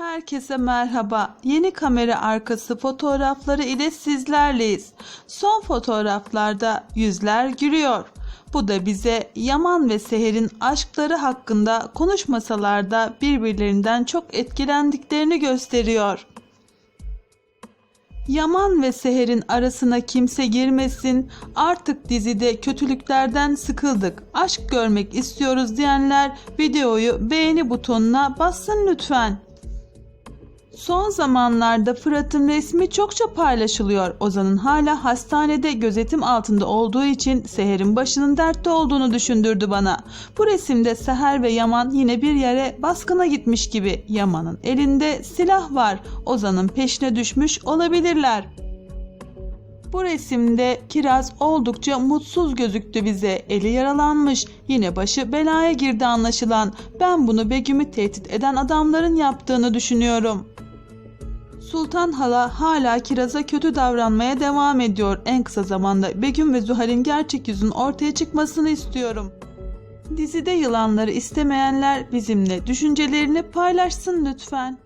Herkese merhaba. Yeni kamera arkası fotoğrafları ile sizlerleyiz. Son fotoğraflarda yüzler gülüyor. Bu da bize Yaman ve Seher'in aşkları hakkında konuşmasalar da birbirlerinden çok etkilendiklerini gösteriyor. Yaman ve Seher'in arasına kimse girmesin. Artık dizide kötülüklerden sıkıldık. Aşk görmek istiyoruz diyenler videoyu beğeni butonuna bassın lütfen. Son zamanlarda Fırat'ın resmi çokça paylaşılıyor. Ozan'ın hala hastanede gözetim altında olduğu için Seher'in başının dertte olduğunu düşündürdü bana. Bu resimde Seher ve Yaman yine bir yere baskına gitmiş gibi. Yaman'ın elinde silah var. Ozan'ın peşine düşmüş olabilirler. Bu resimde Kiraz oldukça mutsuz gözüktü bize. Eli yaralanmış. Yine başı belaya girdi anlaşılan. Ben bunu Begüm'ü tehdit eden adamların yaptığını düşünüyorum. Sultan Hala hala Kiraz'a kötü davranmaya devam ediyor. En kısa zamanda Begüm ve Zuhal'in gerçek yüzünün ortaya çıkmasını istiyorum. Dizide yılanları istemeyenler bizimle düşüncelerini paylaşsın lütfen.